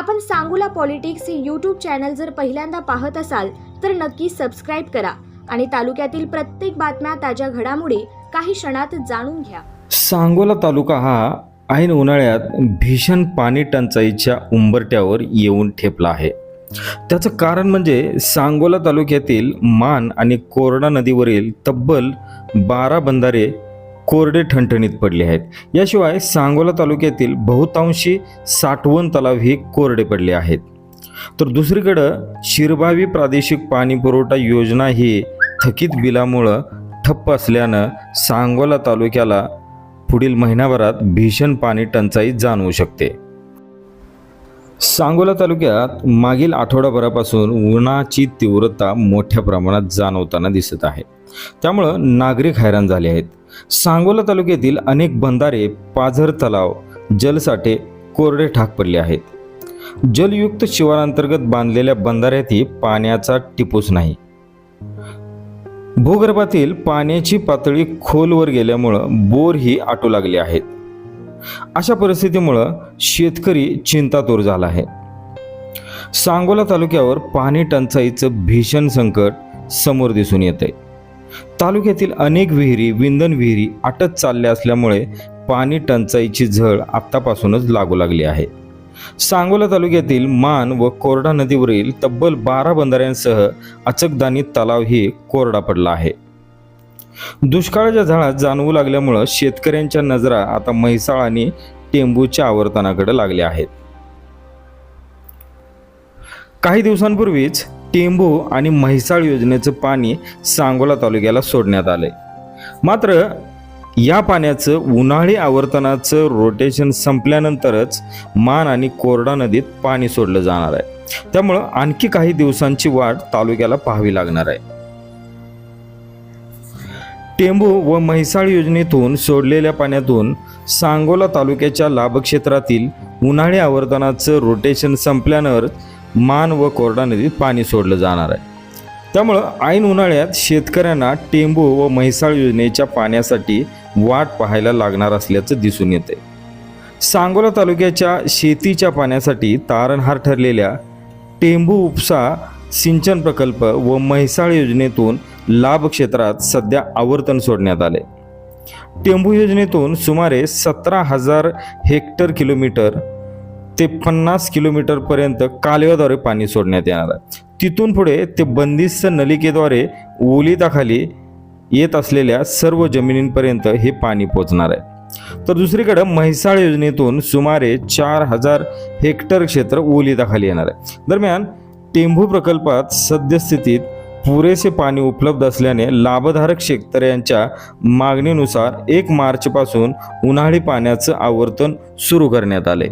आपण सांगूला पॉलिटिक्स हे YouTube channel जर पहिल्यांदा पाहत असाल तर नक्की सबस्क्राईब करा आणि तालुक्यातील प्रत्येक बातम्या ताज्या घडामोडी काही क्षणात जाणून घ्या. सांगोला तालुका हा ऐन उन्हाळ्यात भीषण पाणी टंचाईच्या उंबरट्यावर येऊन ठेपला आहे. त्याचं कारण म्हणजे सांगोला तालुक्यातील मान आणि कोरडा नदीवरील तब्बल बारा बंधारे कोरडे ठणठणीत पडले आहेत. याशिवाय सांगोला तालुक्यातील बहुतांशी साठवण तलाव हे कोरडे पडले आहेत. तर दुसरीकडं शिरभावी प्रादेशिक पाणी पुरवठा योजना ही थकीत बिलामुळं ठप्प असल्यानं सांगोला तालुक्याला पुढील महिनाभरात भीषण पाणी टंचाई जाणवू शकते. सांगोला तालुक्यात मागील आठवडाभरापासून उन्हाची तीव्रता मोठ्या प्रमाणात जाणवताना दिसत आहे. त्यामुळं नागरिक हैराण झाले आहेत. सांगोला तालुक्यातील अनेक बंधारे पाझर तलाव जलसाठे कोरडे ठाक पडले आहेत. जलयुक्त शिवारांतर्गत बांधलेल्या बंधाऱ्यातही पाण्याचा टिपूस नाही. भूगर्भातील पाण्याची पातळी खोलवर गेल्यामुळं बोरही आटू लागले आहेत. अशा परिस्थितीमुळं शेतकरी चिंतातूर झाला आहे. सांगोला तालुक्यावर पाणी टंचाईचं भीषण संकट समोर दिसून येते तालुक्यातील अनेक विहिरी विंधन विहिरी आटत चालल्या असल्यामुळे पाणी टंचाईची झळ आत्तापासूनच लागू लागली आहे. सांगोला तालुक्यातील मान व कोरडा नदीवरील तब्बल बारा बंधाऱ्यांसह अचकदानी तलावही कोरडा पडला आहे. दुष्काळाच्या झाडात जाणवू लागल्यामुळं शेतकऱ्यांच्या नजरा आता म्हैसाळ आणि टेंबूच्या आवर्तनाकडे लागल्या आहेत. काही दिवसांपूर्वीच टेंबू आणि म्हैसाळ योजनेचं पाणी सांगोला तालुक्याला सोडण्यात आलंय. मात्र या पाण्याचं उन्हाळी आवर्तनाचं रोटेशन संपल्यानंतरच मान आणि कोरडा नदीत पाणी सोडलं जाणार आहे. त्यामुळं आणखी काही दिवसांची वाट तालुक्याला पाहावी लागणार आहे. टेंबू व म्हैसाळ योजनेतून सोडलेल्या पाण्यातून सांगोला तालुक्याच्या लाभक्षेत्रातील उन्हाळी आवर्तनाचं रोटेशन संपल्यानंतर मान व कोरडा नदीत पाणी सोडलं जाणार आहे. त्यामुळं ऐन उन्हाळ्यात शेतकऱ्यांना टेंबू व म्हैसाळ योजनेच्या पाण्यासाठी वाट पाहायला लागणार असल्याचं दिसून येते सांगोला तालुक्याच्या शेतीच्या पाण्यासाठी तारणहार ठरलेल्या टेंबू उपसा सिंचन प्रकल्प व म्हैसाळ योजनेतून लाभ क्षेत्रात सध्या आवर्तन सोडण्यात आले. टेंबू योजनेतून सुमारे सतरा हजार हेक्टर किलोमीटर ते पन्नास किलोमीटरपर्यंत कालव्याद्वारे पाणी सोडण्यात येणार आहे. तिथून पुढे ते बंदिस्त नलिकेद्वारे ओलिताखाली येत असलेल्या सर्व जमिनींपर्यंत हे पाणी पोचणार आहे. तर दुसरीकडे म्हैसाळ योजनेतून सुमारे चार हजार हेक्टर क्षेत्र ओलिताखाली येणार आहे. दरम्यान टेंभू प्रकल्पात सद्यस्थितीत पुरेसे पाणी उपलब्ध असल्याने लाभधारक शेतकऱ्यांच्या मागणीनुसार एक मार्चपासून उन्हाळी पाण्याचं आवर्तन सुरू करण्यात आले.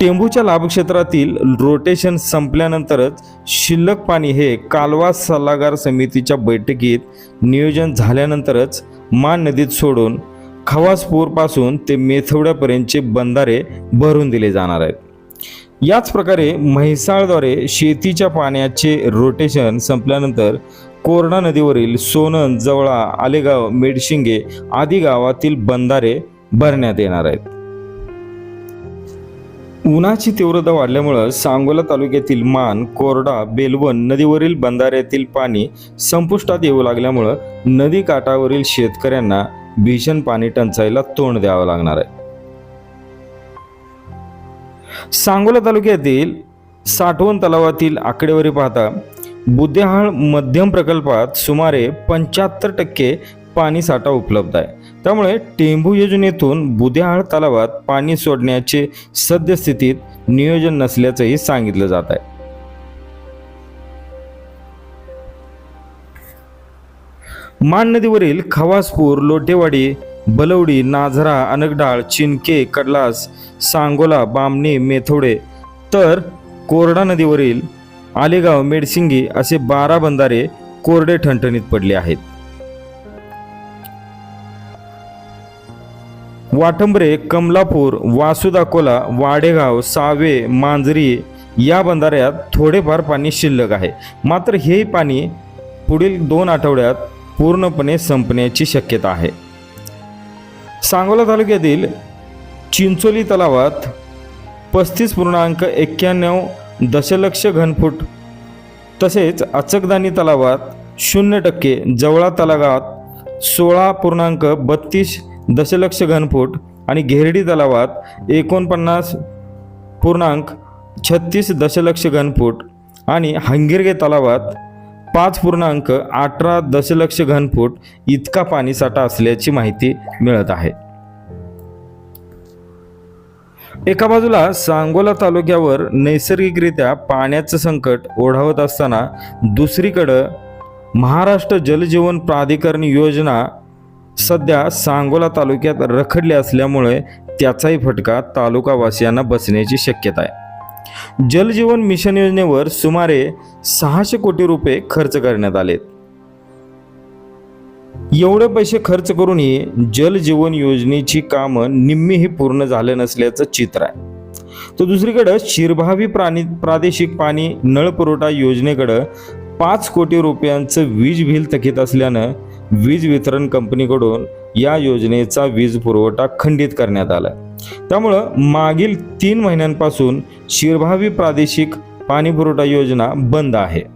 टेंबूच्या लाभक्षेत्रातील रोटेशन संपल्यानंतरच शिल्लक पाणी हे कालवा सल्लागार समितीच्या बैठकीत नियोजन झाल्यानंतरच मान नदीत सोडून खवासपूरपासून ते मेथवड्यापर्यंतचे बंधारे भरून दिले जाणार आहेत. याच प्रकारे म्हैसाळद्वारे शेतीच्या पाण्याचे रोटेशन संपल्यानंतर कोरडा नदीवरील सोनन जवळा आलेगाव मेडशिंगे आदी गावातील बंधारे भरण्यात येणार आहेत. उन्हाची तीव्रता वाढल्यामुळं सांगोला तालुक्यातील मान कोरडा बेलवण नदीवरील बंधाऱ्यातील पाणी संपुष्टात येऊ लागल्यामुळं नदी काठावरील शेतकऱ्यांना भीषण पाणी टंचाईला तोंड द्यावं लागणार आहे. सांगोला तालुक्यातील साठवण तलावातील आकडेवारी पाहता बुद्धेहाळ मध्यम प्रकल्पात सुमारे पंच्याहत्तर टक्के पाणी साठा उपलब्ध आहे. त्यामुळे टेंभू योजनेतून बुद्याहाळ तलावात पाणी सोडण्याचे सद्यस्थितीत नियोजन नसल्याचंही सांगितलं जात आहे. मान नदीवरील खवासपूर लोटेवाडी बलवडी नाझरा अनगडाळ चिनके कडलास सांगोला बामणी मेथोडे तर कोरडा नदीवरील आलेगाव मेडसिंगी असे बारा बंधारे कोरडे ठणठणीत पडले आहेत. वाटंबरे कमलापूर वासुदाकोला वाडेगाव सावे मांजरी या बंधाऱ्यात थोडेफार पाणी शिल्लक आहे. मात्र हे पाणी पुढील दोन आठवड्यात पूर्णपणे संपण्याची शक्यता आहे. सांगोला तालुक्यातील चिंचोली तलावात पस्तीस पूर्णांक एक्क्याण्णव दशलक्ष घनफूट तसेच अचकदानी तलावात शून्य टक्के जवळा तलावात सोळा पूर्णांक बत्तीस दशलक्ष घनफूट आणि घेरडी तलावात एकोणपन्नास पूर्णांक छत्तीस दशलक्ष घनफूट आणि हंगिरगे तलावात पाच पूर्णांक अठरा दशलक्ष घनफूट इतका पाणीसाठा असल्याची माहिती मिळत आहे. एका बाजूला सांगोला तालुक्यावर नैसर्गिकरित्या पाण्याचं संकट ओढावत असताना दुसरीकडं महाराष्ट्र जलजीवन प्राधिकरण योजना सध्या सांगोला तालुक्यात रखडली असल्यामुळे त्याचाही फटका तालुकावासियांना बसण्याची शक्यता आहे. जलजीवन मिशन योजनेवर सुमारे सहाशे कोटी रुपये खर्च करण्यात आलेत. एवढे पैसे खर्च करूनही जलजीवन योजनेची कामं निम्मीही पूर्ण झाले नसल्याचं चित्र आहे. तर दुसरीकडं शिरभावी प्राणी प्रादेशिक पाणी नळ पुरवठा योजनेकडं पाच कोटी रुपयांचं वीज बिल थकीत असल्यानं वीज वितरण कंपनीकडून या योजनेचा वीज पुरवठा खंडित करण्यात आला त्यामुळं मागील तीन महिन्यांपासून शिरभावी प्रादेशिक पाणी पुरवठा योजना बंद आहे.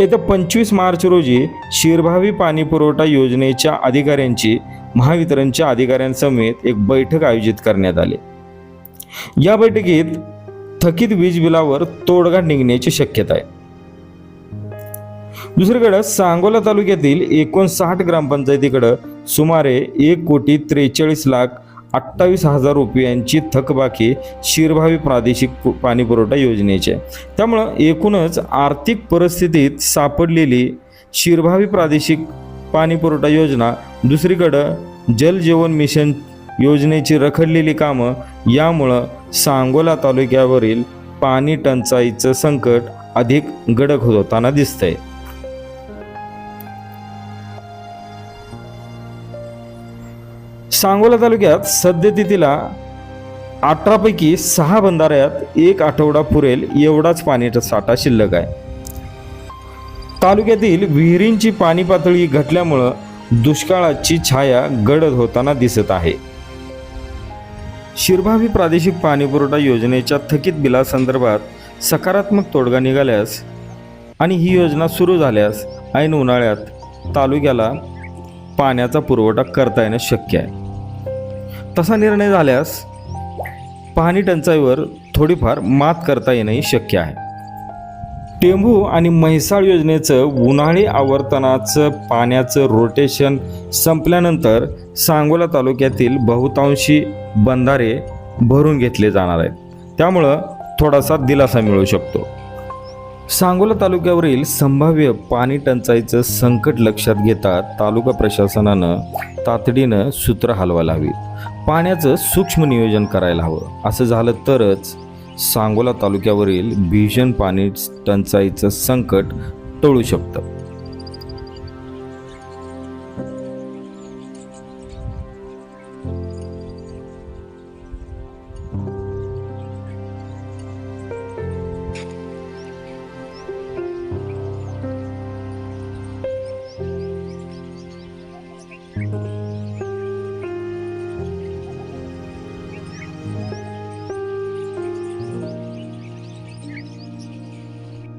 येत्या पंचवीस मार्च रोजी शिरभावी पाणी पुरवठा योजनेच्या अधिकाऱ्यांची महावितरणच्या अधिकाऱ्यांसमेत एक बैठक आयोजित करण्यात आली. या बैठकीत थकीत वीज बिलावर तोडगा निघण्याची शक्यता आहे. दुसरीकडे सांगोला तालुक्यातील एकोणसाठ ग्रामपंचायतीकडं सुमारे एक कोटी त्रेचाळीस लाख अठ्ठावीस हजार रुपयांची थकबाकी शिरभावी प्रादेशिक पु- पाणी पुरवठा योजनेची. आहे त्यामुळं एकूणच आर्थिक परिस्थितीत सापडलेली शिरभावी प्रादेशिक पाणी पुरवठा योजना दुसरीकडं जल जीवन मिशन योजनेची रखडलेली कामं यामुळं सांगोला तालुक्यावरील पाणी टंचाईचं संकट अधिक गडक होताना दिसतंय. सांगोला तालुक्यात सद्यस्थितीला अठरापैकी सहा बंधाऱ्यात एक आठवडा पुरेल एवढाच पाण्याचा साठा शिल्लक आहे. तालुक्यातील विहिरींची पाणी पातळी घटल्यामुळं दुष्काळाची छाया गडद होताना दिसत आहे. शिरभावी प्रादेशिक पाणीपुरवठा योजनेच्या थकीत बिलासंदर्भात सकारात्मक तोडगा निघाल्यास आणि ही योजना सुरू झाल्यास ऐन उन्हाळ्यात तालुक्याला पाण्याचा पुरवठा करता येणं शक्य आहे. तसा निर्णय झाल्यास पाणी टंचाईवर थोडीफार मात करता येणंही शक्य आहे. टेंभू आणि म्हैसाळ योजनेचं उन्हाळी आवर्तनाचं पाण्याचं रोटेशन संपल्यानंतर सांगोला तालुक्यातील बहुतांशी बंधारे भरून घेतले जाणार आहेत. त्यामुळं थोडासा दिलासा मिळू शकतो. सांगोला तालुक्यावरील संभाव्य पाणी टंचाईचं संकट लक्षात घेता तालुका प्रशासनानं तातडीनं सूत्र हलवायला हवीत पाण्याचं सूक्ष्म नियोजन करायला हवं. असं झालं तरच सांगोला तालुक्यावरील भीषण पाणी टंचाईचं संकट टळू शकतं.